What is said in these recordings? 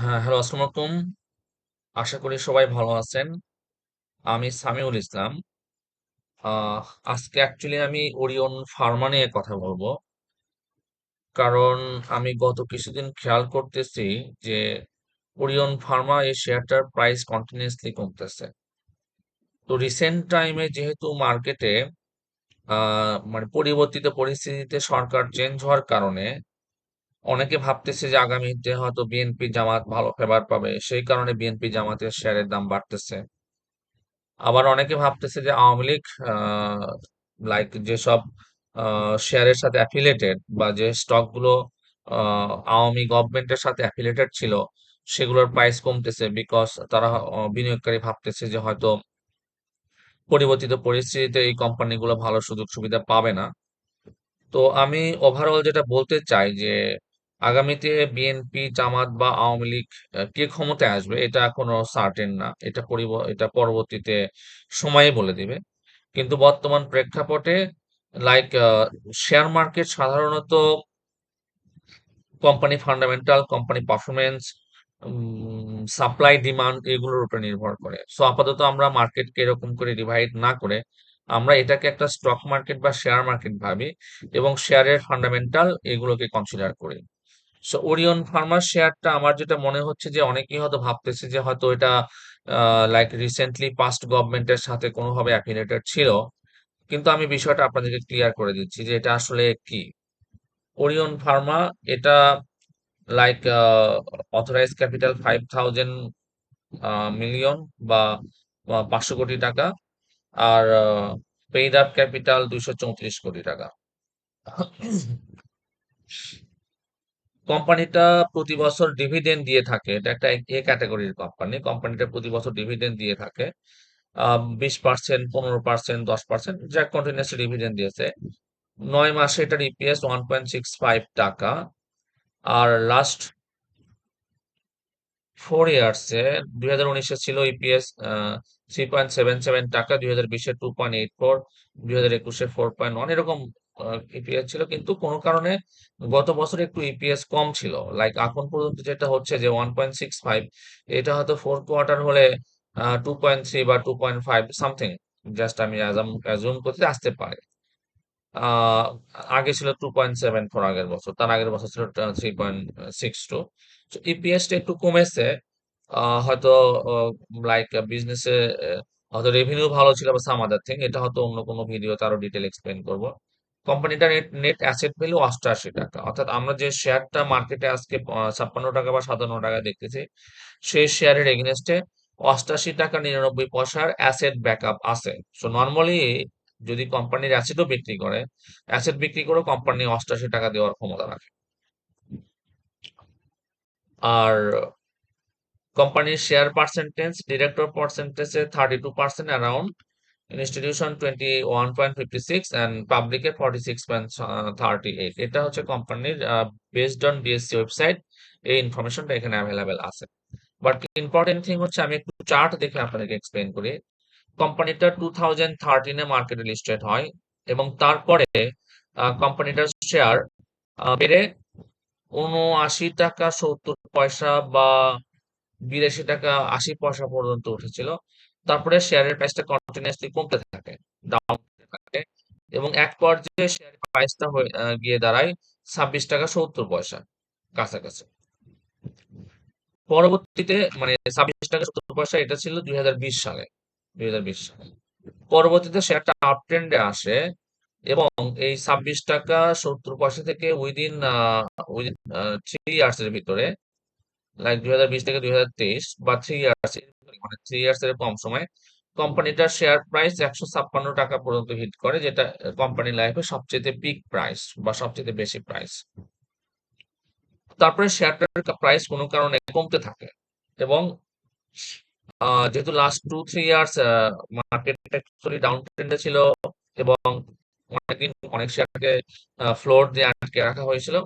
হ্যাঁ হ্যালো, আসসালামু আলাইকুম। আশা করি সবাই ভালো আছেন। আমি সামিউল ইসলাম। আজকে অ্যাকচুয়ালি আমি ওরিয়ন ফার্মা নিয়ে কথা বলব। কারণ আমি গত কিছুদিন খেয়াল করতেছি যে ওরিয়ন ফার্মা এই শেয়ারটার প্রাইস কন্টিনিউয়াসলি কমতেছে। তো রিসেন্ট টাইমে যেহেতু মার্কেটে মানে পরিবর্তিত পরিস্থিতিতে সরকার চেঞ্জ হওয়ার কারণে অনেকে ভাবতেছে যে আগামীতে হয়তো বিএনপি জামাত ভালো ফেভার পাবে, সেই কারণে বিএনপি জামাতের শেয়ারের দাম বাড়তেছে। আবার অনেকে ভাবতেছে যে আওয়ামী লীগ লাইক যেসব শেয়ারের সাথে অ্যাফিলেটেড বা যে স্টকগুলো আওয়ামী গভর্নমেন্টের সাথে অ্যাফিলেটেড ছিল, সেগুলোর প্রাইস কমতেছে বিকজ তারা বিনিয়োগকারী ভাবতেছে যে হয়তো পরিবর্তিত পরিস্থিতিতে এই কোম্পানিগুলো ভালো সুযোগ সুবিধা পাবে না। তো আমি ওভারঅল যেটা বলতে চাই যে আগামীতে বিএনপি জামাত বা আওয়ামী লীগ কে ক্ষমতায় আসবে এটা এখনও সার্টেন না। এটা পরিব, এটা পরবর্তীতে সময়ে বলে দিবে। কিন্তু বর্তমান প্রেক্ষাপটে লাইক শেয়ার মার্কেট সাধারণত company fundamental company performance supply demand এগুলোর উপর নির্ভর করে। সো আপাতত আমরা মার্কেটকে এরকম করে ডিভাইড না করে আমরা এটাকে একটা স্টক মার্কেট বা শেয়ার মার্কেট ভাবি এবং শেয়ারের ফান্ডামেন্টাল এগুলোকে কনসিডার করি। সো ওরিয়ন ফার্মার শেয়ারটা আমার যেটা মনে হচ্ছে যে অনেকেই হয়তো ভাবতেছে যে হয়তো এটা লাইক রিসেন্টলি পাস্ট গভর্নমেন্টের সাথে কোনোভাবে অ্যাফিলিয়েটেড ছিল। কিন্তু আমি বিষয়টা আপনাদেরকে ক্লিয়ার করে দিচ্ছি যে এটা আসলে কি। ওরিয়ন ফার্মা এটা like authorize capital five thousand million বা পাঁচশো কোটি টাকা আর পেইড আপ ক্যাপিটাল দুইশো চৌত্রিশ কোটি টাকা। কোম্পানিটা প্রতি বছর ডিভিডেন্ড দিয়ে থাকে। এটা একটা এ ক্যাটাগরির কোম্পানি কোম্পানিটা প্রতি বছর ডিভিডেন্ড দিয়ে থাকে। বিশ পার্সেন্ট পনেরো পার্সেন্ট দশ পার্সেন্ট যা কন্টিনিউসলি ডিভিডেন্ড দিয়েছে। নয় মাসে এটার EPS one point six five টাকা। আর লাস্ট ফোর ইয়ার্সে দুই হাজার উনিশে ছিল EPS three point seven seven টাকা, দুই হাজার বিশে টু পয়েন্ট এইট ফোর দুই হাজার একুশে ফোর পয়েন্ট ওয়ান এরকম ইপিএস ছিল। কিন্তু কোনো কারণে গত বছর একটু ইপিএস কম ছিল। লাইক এখন পর্যন্ত যেটা হচ্ছে যে ওয়ান পয়েন্ট সিক্স ফাইভ এটা হয়তো ফোর কোয়ার্টার হলে টু পয়েন্ট থ্রি বা two point five something just আমি অ্যাজুম করতে আসতে পারে। আগে ছিল টু পয়েন্ট সেভেন ফোর আগের বছর, তার আগের বছর ছিল থ্রি পয়েন্ট সিক্স টু ইপিএসটা একটু কমেছে। হয়তো লাইক বিজনেসে হয়তো রেভিনিউ ভালো ছিল বা সাম আদার থিং এটা হয়তো অন্য কোনো ভিডিওতে আরও ডিটেল এক্সপ্লেন করব। কোম্পানিটার নেট অ্যাসেট ভ্যালু অষ্টআশি টাকা। অর্থাৎ আমরা যে শেয়ারটা মার্কেটে আজকে ছাপ্পান্ন টাকা বা সাতান্ন টাকা দেখতেছি, সেই শেয়ারের এগেনস্টে অষ্টাশি টাকা নিরানব্বই পয়সার অ্যাসেট ব্যাকআপ আছে। সো নর্মালি যদি কোম্পানির অ্যাসেটও বিক্রি করে অ্যাসেট বিক্রি করে কোম্পানি অষ্টাশি টাকা দেওয়ার ক্ষমতা রাখে। আর কোম্পানির share percentage director পার্সেন্টেজে thirty two percent around institution twenty one point fifty six and পাবলিকের forty six point thirty eight এটা হচ্ছে কোম্পানির বেসড অন বিএসসি ওয়েবসাইট এই ইনফরমেশনটা এখানে অ্যাভেলেবেল আছে। বাট ইম্পর্টেন্ট থিং হচ্ছে আমি একটু চার্ট দেখে আপনাদেরকে এক্সপ্লেন করি। কোম্পানিটা টু থাউজেন্ড থার্টিনে মার্কেটে লিস্টেড হয় এবং তারপরে কোম্পানিটার শেয়ার বেড়ে উনআশি টাকা সত্তর পয়সা বা বিরাশি টাকা আশি পয়সা পর্যন্ত উঠেছিল। তারপরে শেয়ারের প্রাইসটা কন্টিনিউয়াসলি কমতে থাকে ডাউন থাকে এবং এক পর্যায়ে শেয়ারের প্রাইসটা গিয়ে দাঁড়ায় ছাব্বিশ টাকা সত্তর পয়সা কাছাকাছি। পরবর্তীতে মানে ছাব্বিশ টাকা সত্তর পয়সা এটা ছিল দুই হাজার বিশ সালে, দুই হাজার বিশ সালে। পরবর্তীতে শেয়ারটা আপ ট্রেন্ডে আসে এবং এই ছাব্বিশ টাকা সত্তর পয়সা থেকে উইদিন থ্রি ইয়ার্স এর ভিতরে লাইক দুই হাজার বিশ থেকে দুই হাজার তেইশ বা থ্রি ইয়ার্স মানে থ্রি ইয়ার্স এর কম সময় কোম্পানিটার শেয়ার প্রাইস একশো ছাপ্পান্ন টাকা পর্যন্ত হিট করে, যেটা কোম্পানি লাইফে সবচেয়ে পিক প্রাইস বা সবচেয়ে বেশি প্রাইস তারপরে শেয়ারটার প্রাইস কোনো কারণে কমতে থাকে এবং যেহেতু last two three years market down ট্রেন্ডে ছিল এবং অনেকদিন অনেক শেয়ারকে ফ্লোর দিয়ে আটকে রাখা হয়েছিল,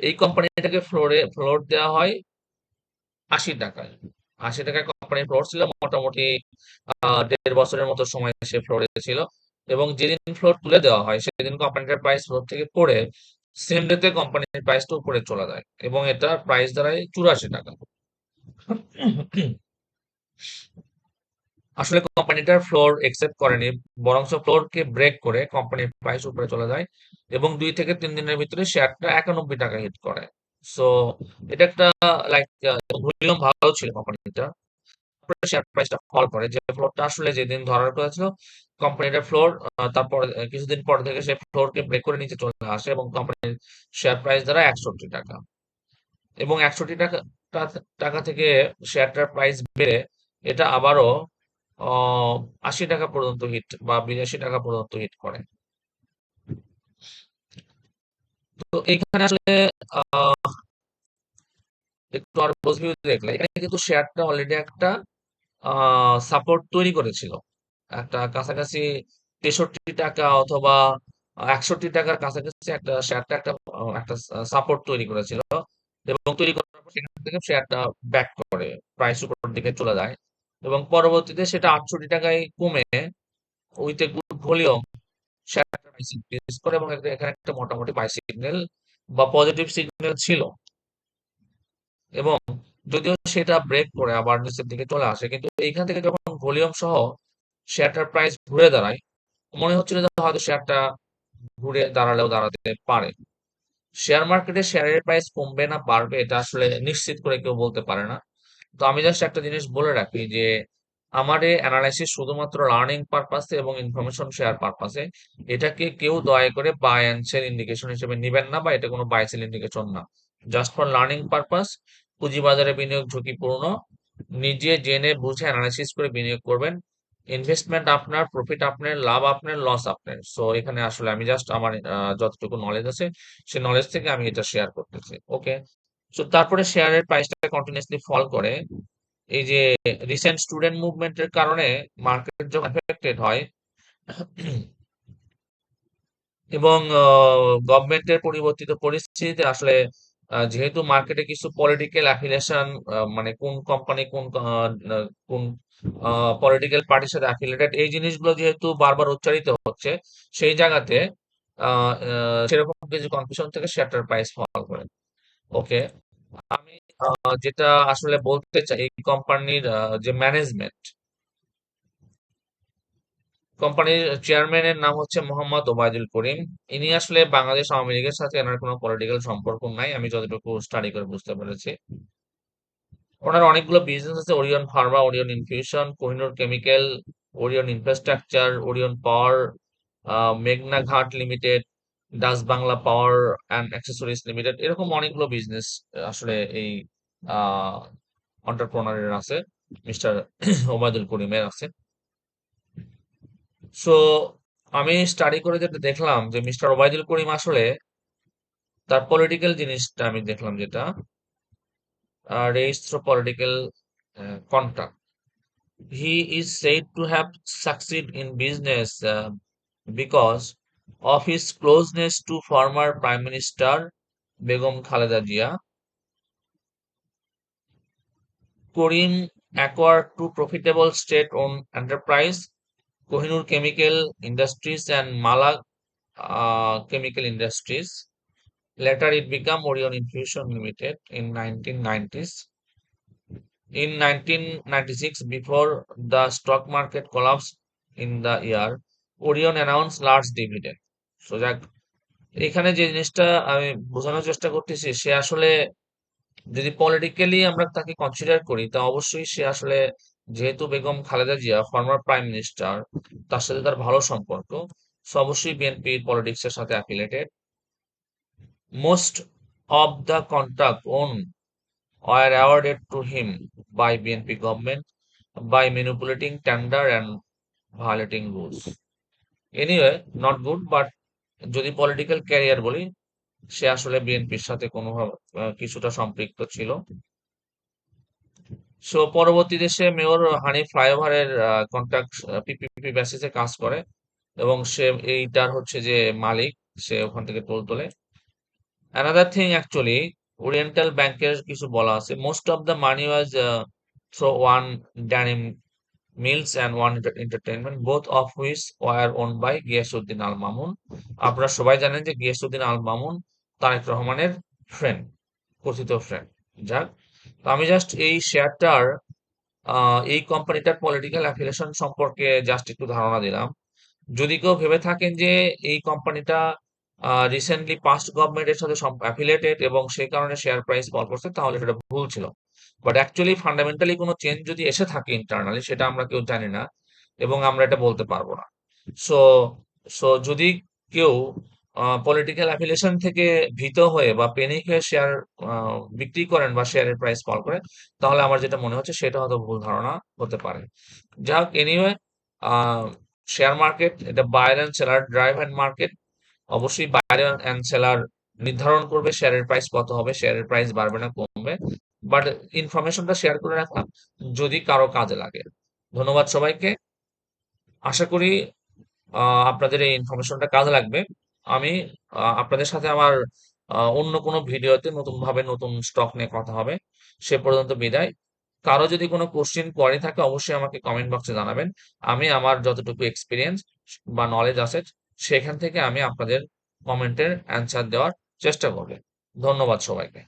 এই কোম্পানিটাকে ফ্লোরে ফ্লোর দেওয়া হয় আশি টাকায়। আশি টাকায় কোম্পানির ফ্লোর ছিল, মোটামুটি দেড় বছরের মতো সময় সে ফ্লোরে ছিল। এবং যেদিন ফ্লোর তুলে দেওয়া হয়, সেদিন কোম্পানিটার প্রাইস ফ্লোর থেকে পড়ে সেম ডেতে কোম্পানির প্রাইসটা উপরে চলে যায়। এবং এটা প্রাইস দাঁড়ায় চুরাশি টাকা। আসলে কোম্পানিটার ফ্লোর একসেপ্ট করেনি বরং ফ্লোরকে ব্রেক করে কোম্পানির প্রাইস উপরে চলে যায়। এবং দুই থেকে তিন দিনের ভিতরে শেয়ারটা একানব্বই টাকা হিট করে। সো এটা একটা লাইক ভলিউম ভালো ছিল কোম্পানিটা। শেয়ার প্রাইসটা ফল করে। যে ফ্লোরটা আসলে যেদিন ধরার কথা ছিল কোম্পানিটার ফ্লোর তারপর কিছুদিন পর থেকে সে ফ্লোরকে ব্রেক করে নিচে চলে আসে এবং কোম্পানির শেয়ার প্রাইস দ্বারা একষট্টি টাকা। এবং একষট্টি টাকা টাকা থেকে শেয়ারটার প্রাইস বেড়ে এটা আবারও আশি টাকা পর্যন্ত হিট বা বিরাশি টাকা পর্যন্ত হিট করে। তো এইখানে আসলে একটু আরও ভিউ দেখলে, এখানে কিন্তু শেয়ারটা অলরেডি একটা সাপোর্ট তৈরি করেছিল। একটা কাছাকাছি তেষট্টি টাকা অথবা একষট্টি টাকার কাছাকাছি একটা শেয়ারটা একটা একটা সাপোর্ট তৈরি করেছিল এবং তৈরি করার পর সেখান থেকে শেয়ারটা ব্যাক করে প্রাইস উপর দিকে চলে যায় এবং পরবর্তীতে সেটা আটষট্টি টাকায় কমে উইথ এ গুড ভলিউম করে এবং এখানে একটা মোটামুটি বাই সিগন্যাল বা পজিটিভ সিগন্যাল ছিল। এবং যদিও সেটা ব্রেক করে আবার নিচের দিকে চলে আসে, কিন্তু এইখান থেকে যখন ভলিউম সহ শেয়ারটার প্রাইস ঘুরে দাঁড়ায়, মনে হচ্ছিল যে হয়তো শেয়ারটা ঘুরে দাঁড়ালেও দাঁড়াতে পারে। শেয়ার মার্কেটে শেয়ারের প্রাইস কমবে না, বাড়বে, এটা আসলে নিশ্চিত করে কেউ বলতে পারে না। তো আমি জাস্ট একটা জিনিস বলে রাখি যে আমার এই অ্যানালাইসিস শুধুমাত্র লার্নিং পারপাসে এবং ইনফরমেশন শেয়ার পারপাসে এটাকে কেউ দয়া করে বাই অ্যান্ড সেল ইন্ডিকেশন হিসেবে নেবেন না বা এটা কোনো বাই সেল ইন্ডিকেশন না। জাস্ট ফর লার্নিং পারপাস পুঁজিবাজারে বিনিয়োগ ঝুঁকিপূর্ণ, নিজে জেনে বুঝে অ্যানালাইসিস করে বিনিয়োগ করবেন। ইনভেস্টমেন্ট আপনার প্রফিট আপনার, লাভ আপনার লস আপনার। সো এখানে আসলে আমি জাস্ট আমার যতটুকু নলেজ আছে, সে নলেজ থেকে আমি এটা শেয়ার করতেছি। ওকে সো তারপরে শেয়ারের প্রাইসটা কন্টিনিউসলি ফল করে এই যে রিসেন্ট স্টুডেন্ট মুভমেন্টের কারণে মার্কেট যখন এফেক্টেড হয়, এবং গভর্নমেন্টের পরিবর্তিত পরিস্থিতিতে আসলে যেহেতু মার্কেটে কিছু পলিটিক্যাল অ্যাফিলিয়েশন মানে কোন কোম্পানি কোন কোন পলিটিক্যাল পার্টির সাথে অ্যাফিলিয়েটেড এই জিনিসগুলো যেহেতু বারবার উচ্চারিত হচ্ছে, সেই জায়গাতে সেরকম কিছু কনফিউশন থেকে শেয়ারটার প্রাইস ফল করে। ওকে আমি যেটা আসলে বলতে চাই, এই কোম্পানির যে ম্যানেজমেন্ট কোম্পানির চেয়ারম্যানের নাম হচ্ছে মোহাম্মদ ওবায়দুল করিম। ইনি আসলে বাংলাদেশ আওয়ামী লীগের সাথে এনার কোনো পলিটিক্যাল সম্পর্ক নাই, আমি যতটুকু স্টাডি করে বুঝতে পেরেছি। ওনার অনেকগুলো বিজনেস আছে Orion Pharma Orion infusion Kohinoor chemical Orion infrastructure Orion power মেঘনা Ghat limited Dutch Bangla power and accessories limited এরকম অনেকগুলো বিজনেস আসলে এই অন্টারপ্রনারের আছে মিস্টার ওবায়দুল করিমের আছে। সো আমি স্টাডি করে যেটা দেখলাম যে মিস্টার ওবায়দুল করিম আসলে তার পলিটিক্যাল জিনিসটা আমি দেখলাম যেটা raise through political contract he is to have succeed in business uh, because of his closeness to former prime minister begum khaleda jia Karim acquired two profitable state-owned enterprise Kohinoor Chemical Industries and Malak uh, Chemical Industries. Later, it became Orion Infusion Limited in 1990s. In 1996, before the stock market collapsed in the year, Orion announced large dividend. So, যাক এখানে যে জিনিসটা আমি বোঝানোর চেষ্টা করতেছি সে আসলে যদি পলিটিক্যালি আমরা তাকে কনসিডার করি তা অবশ্যই সে আসলে যেহেতু Begum Khaleda Zia former prime minister তার সাথে তার ভালো সম্পর্ক সো অবশ্যই বিএনপি পলিটিক্স এর সাথে affiliated most of the contract own were awarded to him by BNP government by manipulating tender and violating rules. Anyway, not good, but যদি political career বলি, সে আসলে বিএনপির সাথে কোনো কিছুটা সম্পৃক্ত ছিল। সো পরবর্তীতে সে মেয়র হানি ফ্লাইওভারের কন্ট্রাক্ট পিপিপি বেসিসে কাজ করে এবং সে এইটার হচ্ছে যে মালিক, সে ওখান থেকে টোল তোলে। অ্যানাদার থিং অ্যাকচুয়ালি ওরিয়েন্টাল ব্যাংকের কিছু বলা আছে। Most of the money was through One denim mills and One entertainment both of which were own by Giasuddin Al Mamun. আপনারা সবাই জানেন যে গিয়াসুদ্দিন আল মামুন তারেক রহমানের ফ্রেন্ড কথিত ফ্রেন্ড যাক, তো আমি জাস্ট এই শেয়ারটার এই কোম্পানিটার পলিটিক্যাল অ্যাফিলিয়েশন সম্পর্কে জাস্ট একটু ধারণা দিলাম। যদি কেউ ভেবে থাকেন যে এই কোম্পানিটা রিসেন্টলি পাস্ট গভর্নমেন্টের সাথে অ্যাফিলেটেড এবং সেই কারণে শেয়ার প্রাইস ফল করছে, তাহলে সেটা ভুল ছিল। বাট অ্যাকচুয়ালি ফান্ডামেন্টালি কোনো চেঞ্জ যদি এসে থাকে ইন্টারনালি সেটা আমরা কেউ জানি না এবং আমরা এটা বলতে পারব না। সো সো যদি কেউ পলিটিক্যাল অ্যাফিলিয়েশন থেকে ভীত হয়ে বা পেনিক হয়ে শেয়ার বিক্রি করেন বা শেয়ারের প্রাইস ফল করে, তাহলে আমার যেটা মনে হচ্ছে সেটা হয়তো ভুল ধারণা হতে পারে। যাই হোক এনিওয়ে শেয়ার মার্কেট এটা buyer and seller drive and market অবশ্যই বায়ার অ্যান্ড সেলার নির্ধারণ করবে শেয়ারের প্রাইস কত হবে শেয়ারের প্রাইস বাড়বে না, কমবে। বাট ইনফরমেশনটা শেয়ার করে রাখলাম, যদি কারও কাজে লাগে। ধন্যবাদ সবাইকে। আশা করি আপনাদের এই ইনফরমেশনটা কাজে লাগবে। আমি আপনাদের সাথে আমার অন্য কোনো ভিডিওতে নতুন ভাবে নতুন স্টক নিয়ে কথা হবে। সে পর্যন্ত বিদায়। কারও যদি কোনো কোশ্চিন কোয়ারি থাকে, অবশ্যই আমাকে কমেন্ট বক্সে জানাবেন। আমি আমার যতটুকু এক্সপিরিয়েন্স বা নলেজ আছে, সেখান থেকে আমি আপনাদের কমেন্টের অ্যান্সার দেওয়ার চেষ্টা করব। ধন্যবাদ সবাইকে।